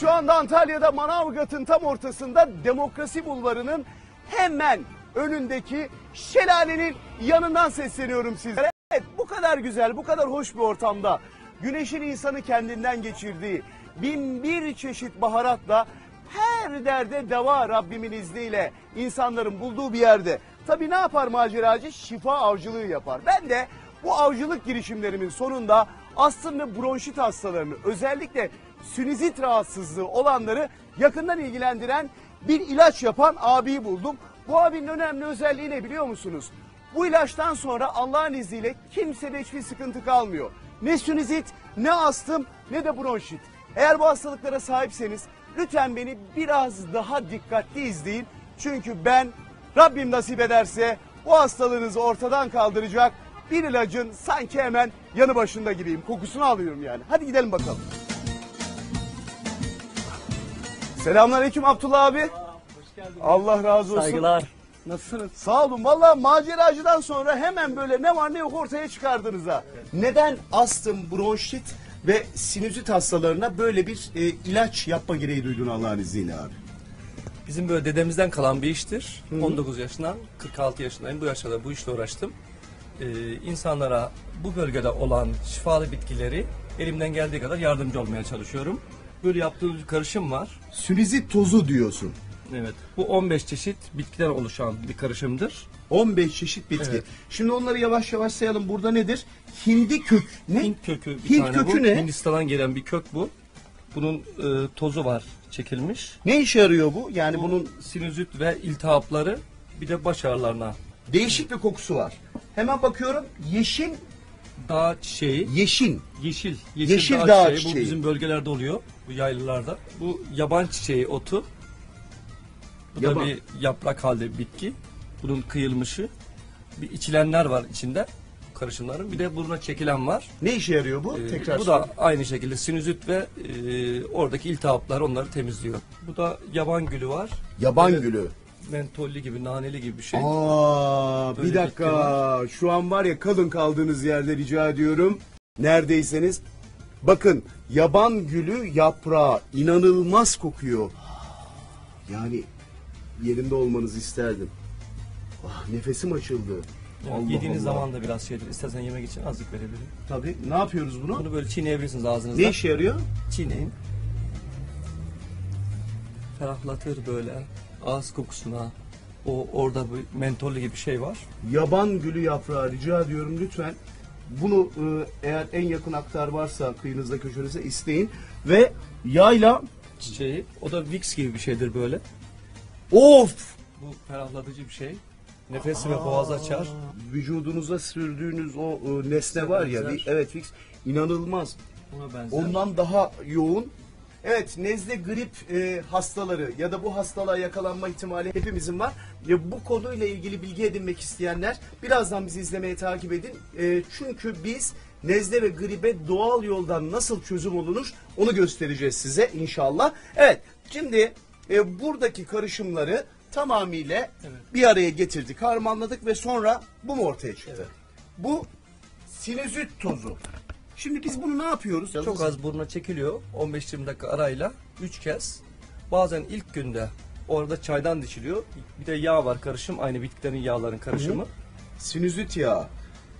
şu anda Antalya'da Manavgat'ın tam ortasında Demokrasi Bulvarı'nın hemen önündeki şelalenin yanından sesleniyorum sizlere. Evet bu kadar güzel, bu kadar hoş bir ortamda güneşin insanı kendinden geçirdiği bin bir çeşit baharatla her derde deva Rabbimin izniyle insanların bulduğu bir yerde. Tabii ne yapar maceracı? Şifa avcılığı yapar. Ben de bu avcılık girişimlerimin sonunda ve bronşit hastalarını özellikle sinüzit rahatsızlığı olanları yakından ilgilendiren bir ilaç yapan abiyi buldum. Bu abinin önemli özelliği ne biliyor musunuz? Bu ilaçtan sonra Allah'ın izniyle kimsede hiçbir sıkıntı kalmıyor. Ne sinüzit, ne astım, ne de bronşit. Eğer bu hastalıklara sahipseniz lütfen beni biraz daha dikkatli izleyin. Çünkü ben Rabbim nasip ederse bu hastalığınızı ortadan kaldıracak bir ilacın sanki hemen yanı başında gibiyim. Kokusunu alıyorum yani. Hadi gidelim bakalım. Selamünaleyküm Abdullah abi. Allah razı olsun. Saygılar. Nasılsınız? Sağ olun. Valla maceracıdan sonra hemen böyle ne var ne yok ortaya çıkardınız ha. Neden astım, bronşit ve sinüzit hastalarına böyle bir e, ilaç yapma gereği duydun Allah'ın izniyle abi? Bizim böyle dedemizden kalan bir iştir. 19 yaşından 46 yaşındayım. Bu yaşta da bu işle uğraştım. Ee, insanlara bu bölgede olan şifalı bitkileri elimden geldiği kadar yardımcı olmaya çalışıyorum. Böyle yaptığımız bir karışım var. Sinüzit tozu diyorsun. Evet. Bu 15 çeşit bitkiden oluşan bir karışımdır. 15 çeşit bitki. Evet. Şimdi onları yavaş yavaş sayalım. Burada nedir? Hindi kök. Ne? Hint kökü bir Hint tane kökü bu. ne? Hindistan'dan gelen bir kök bu. Bunun e, tozu var çekilmiş. Ne işe yarıyor bu? Yani bunun Bunun sinüzit ve iltihapları bir de baş ağrılarına değişik bir kokusu var. Hemen bakıyorum. Yeşil, dağ çiçeği yeşil. Yeşil, yeşil, Yeşil dağ, dağ çiçeği. çiçeği. Bu bizim bölgelerde oluyor. Bu yaylılarda. Bu yaban çiçeği otu. Bu Yaban. da bir yaprak halde bitki. Bunun kıyılmışı. Bir içilenler var içinde karışımların. Bir de buna çekilen var. Ne işe yarıyor bu? Ee, Tekrar bu da aynı şekilde sinüzit ve e, oradaki iltihaplar onları temizliyor. Bu da yaban gülü var. yaban Evet. gülü. Mentollü gibi, naneli gibi bir şey. Aa, bir Böyle dakika. bitki Şu an var ya kalın kaldığınız yerde rica ediyorum. Neredeyseniz. Bakın yaban gülü yaprağı inanılmaz kokuyor. Yani yerinde olmanızı isterdim. Ah, nefesim açıldı. Allah yediğiniz Allah. zaman da biraz şeydir. İstersen yemek için azıcık verebilirim. Tabii. Ne yapıyoruz bunu? Bunu böyle çiğneyebilirsiniz ağzınızda. Ne işe yarıyor? Çiğneyin. Ferahlatır böyle ağız kokusuna. O orada bir mentollü gibi bir şey var. Yaban gülü yaprağı rica ediyorum lütfen. Bunu e, eğer en yakın aktar varsa kıyınızda köşenizde isteyin. Ve yayla Çiçeği. O da Vicks gibi bir şeydir böyle. of Bu ferahlatıcı bir şey. Nefesi ve boğaz açar. vücudunuza sürdüğünüz o e, nesne var ya benzer. bir- evet fix inanılmaz. Buna benzer. Ondan daha yoğun. Evet nezle grip e, hastaları ya da bu hastalığa yakalanma ihtimali hepimizin var. Ya bu konuyla ilgili bilgi edinmek isteyenler birazdan bizi izlemeye takip edin. E, çünkü biz nezle ve gribe doğal yoldan nasıl çözüm olunur onu göstereceğiz size inşallah. Evet şimdi e, buradaki karışımları tamamıyla Evet. bir araya getirdik, harmanladık ve sonra bu mu ortaya çıktı? Bu sinüzit tozu. Şimdi biz bunu ne yapıyoruz? Çok az buruna çekiliyor. 15-20 dakika arayla 3 kez. Bazen ilk günde orada çaydan dişiliyor. Bir de yağ var karışım. Aynı bitkilerin yağların karışımı. Sinüzit yağı.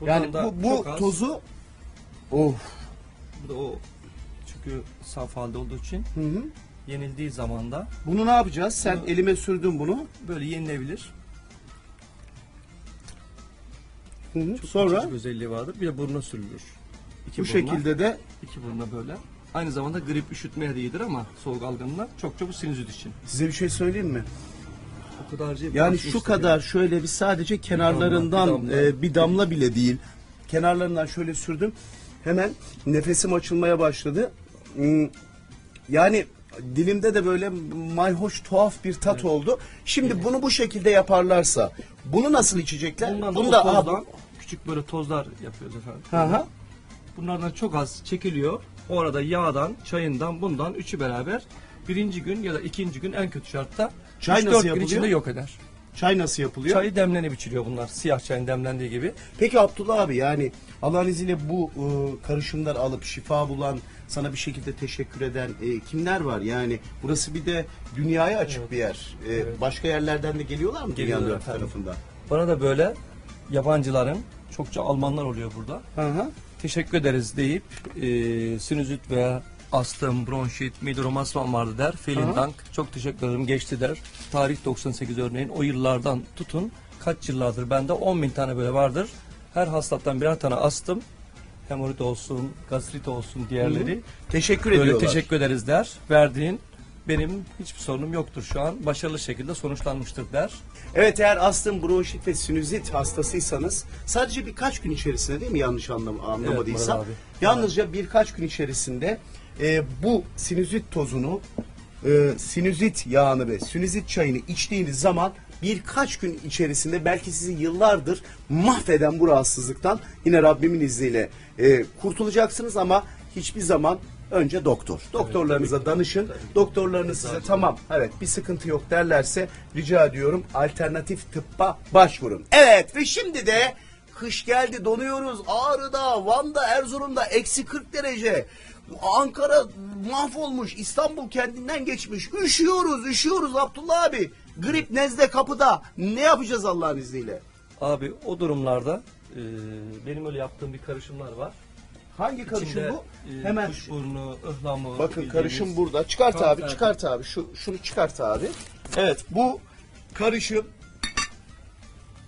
Buradan Yani da bu, bu az. tozu of. Bu da o çünkü saf halde olduğu için Hı hı. yenildiği zaman da Bunu ne yapacağız? Sen elime sürdün bunu. böyle yenilebilir. Hı hı. Çok Sonra açıcı bir özelliği vardır. Bir de buruna sürülür. İki bu şekilde de iki buruna böyle. Aynı zamanda grip üşütmeye de iyidir ama soğuk algınına çok çok sinüzit için. size bir şey söyleyeyim mi? O kadar şey- Yani şu kadar şöyle bir sadece kenarlarından bir damla. e, bir damla bile değil. Kenarlarından şöyle sürdüm. Hemen nefesim açılmaya başladı. Hmm, Yani dilimde de böyle mayhoş tuhaf bir tat oldu. Şimdi bunu bu şekilde yaparlarsa bunu nasıl içecekler? Bundan da bunu da aha, tozdan küçük böyle tozlar yapıyoruz efendim. Hı hı. Bunlardan çok az çekiliyor. Orada yağdan, çayından, bundan üçü beraber birinci gün ya da ikinci gün en kötü şartta Çay 3-4 nasıl gün yapılıyor? içinde yok eder. Çay nasıl yapılıyor? Çayı demlenip içiliyor bunlar. Siyah çayın demlendiği gibi. Peki Abdullah abi yani Allah'ın izniyle bu e, karışımlar alıp şifa bulan sana bir şekilde teşekkür eden e, kimler var? Yani burası bir de dünyaya açık bir yer. E, Başka yerlerden de geliyorlar mı dünyanın Geliyorlar dört efendim. tarafından? Bana da böyle yabancıların, çokça Almanlar oluyor burada. Hı hı. Teşekkür ederiz deyip e, sinüzit veya astım, bronşit, romatizmam vardı der. Vielen Dank. Çok teşekkür ederim. Geçti der. Tarih 98 örneğin. O yıllardan tutun. Kaç yıllardır bende 10 bin tane böyle vardır. Her hastalıktan birer tane astım. Hemoroid olsun, gastrit olsun diğerleri. Teşekkür Böyle ediyorlar. teşekkür ederiz der. Verdiğin benim hiçbir sorunum yoktur şu an. Başarılı şekilde sonuçlanmıştır der. Evet eğer astım, bronşit ve sinüzit hastasıysanız sadece birkaç gün içerisinde değil mi yanlış anlam anlamadıysam Murat abi. yalnızca birkaç gün içerisinde e, bu sinüzit tozunu e, sinüzit yağını ve sinüzit çayını içtiğiniz zaman birkaç gün içerisinde belki sizi yıllardır mahveden bu rahatsızlıktan yine Rabbimin izniyle e, kurtulacaksınız ama hiçbir zaman önce doktor. Doktorlarınıza danışın. Doktorlarınız size tamam evet bir sıkıntı yok derlerse rica ediyorum alternatif tıbba başvurun. Evet ve şimdi de kış geldi donuyoruz. Ağrı'da, Van'da, Erzurum'da eksi 40 derece. Ankara mahvolmuş. İstanbul kendinden geçmiş. Üşüyoruz, üşüyoruz Abdullah abi. Grip nezle kapıda. Ne yapacağız Allah'ın izniyle? Abi o durumlarda e, benim öyle yaptığım bir karışımlar var. Hangi karışım İçinde, bu? e, Hemen kuşburnu, ıhlamur. bakın bildiğimiz- karışım burada. Çıkart abi, evet. çıkart abi. Şu şunu çıkart abi. Evet, bu karışım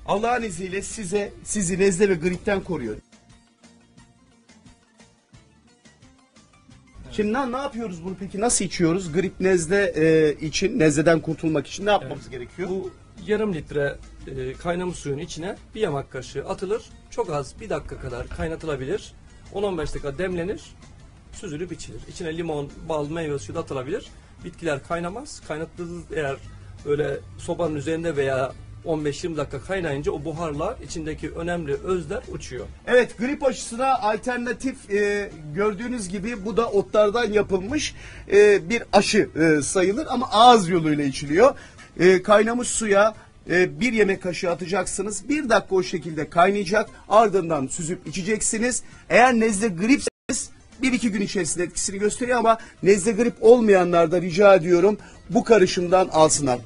Allah'ın izniyle size sizi nezle ve gripten koruyor. Şimdi ne, ne yapıyoruz bunu peki? Nasıl içiyoruz? Grip nezle e, için, nezleden kurtulmak için ne yapmamız gerekiyor? Bu yarım litre e, kaynamış suyun içine bir yamak kaşığı atılır. Çok az bir dakika kadar kaynatılabilir. 10-15 dakika demlenir. Süzülüp içilir. İçine limon, bal, meyve suyu da atılabilir. Bitkiler kaynamaz. Kaynattığınız eğer böyle sobanın üzerinde veya 15-20 dakika kaynayınca o buharla içindeki önemli özler uçuyor. Evet grip aşısına alternatif e, gördüğünüz gibi bu da otlardan yapılmış e, bir aşı e, sayılır ama ağız yoluyla içiliyor. E, kaynamış suya e, bir yemek kaşığı atacaksınız. Bir dakika o şekilde kaynayacak. Ardından süzüp içeceksiniz. Eğer nezle gripseniz bir iki gün içerisinde etkisini gösteriyor ama nezle grip olmayanlar da rica ediyorum bu karışımdan alsınlar.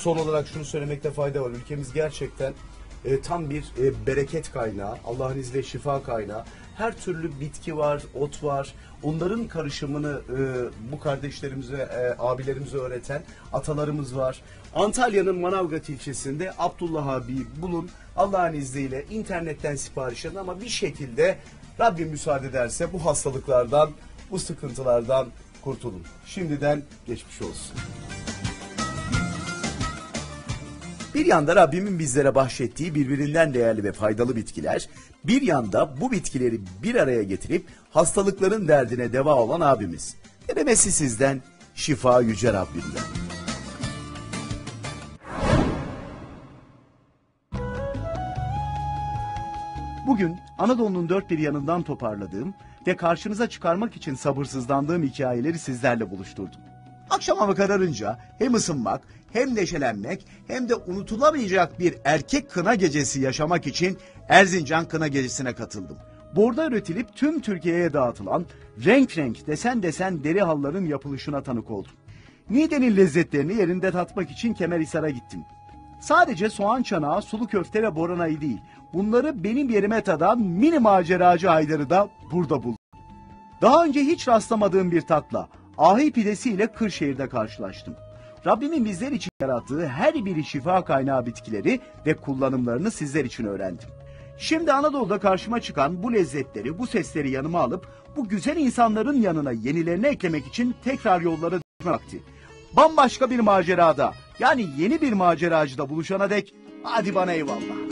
son olarak şunu söylemekte fayda var. Ülkemiz gerçekten e, tam bir e, bereket kaynağı. Allah'ın izniyle şifa kaynağı. Her türlü bitki var, ot var. Onların karışımını e, bu kardeşlerimize, e, abilerimize öğreten atalarımız var. Antalya'nın Manavgat ilçesinde Abdullah abi bulun. Allah'ın izniyle internetten sipariş edin ama bir şekilde Rabbim müsaade ederse bu hastalıklardan, bu sıkıntılardan kurtulun. Şimdiden geçmiş olsun. Bir yanda Rabbimin bizlere bahşettiği birbirinden değerli ve faydalı bitkiler, bir yanda bu bitkileri bir araya getirip hastalıkların derdine deva olan abimiz. Denemesi sizden, şifa yüce Rabbimden. Bugün Anadolu'nun dört bir yanından toparladığım ve karşınıza çıkarmak için sabırsızlandığım hikayeleri sizlerle buluşturdum. Akşam hava kararınca hem ısınmak hem neşelenmek hem de unutulamayacak bir erkek kına gecesi yaşamak için Erzincan Kına Gecesi'ne katıldım. Burada üretilip tüm Türkiye'ye dağıtılan renk renk desen desen deri halların yapılışına tanık oldum. Niğde'nin lezzetlerini yerinde tatmak için Kemerhisar'a gittim. Sadece soğan çanağı, sulu köfte ve boranayı değil, bunları benim yerime tadan mini maceracı Haydar'ı da burada buldum. Daha önce hiç rastlamadığım bir tatla, ahi pidesiyle Kırşehir'de karşılaştım. Rabbimin bizler için yarattığı her biri şifa kaynağı bitkileri ve kullanımlarını sizler için öğrendim. Şimdi Anadolu'da karşıma çıkan bu lezzetleri, bu sesleri yanıma alıp bu güzel insanların yanına yenilerini eklemek için tekrar yollara düşme vakti. Bambaşka bir macerada, yani yeni bir maceracıda buluşana dek hadi bana eyvallah.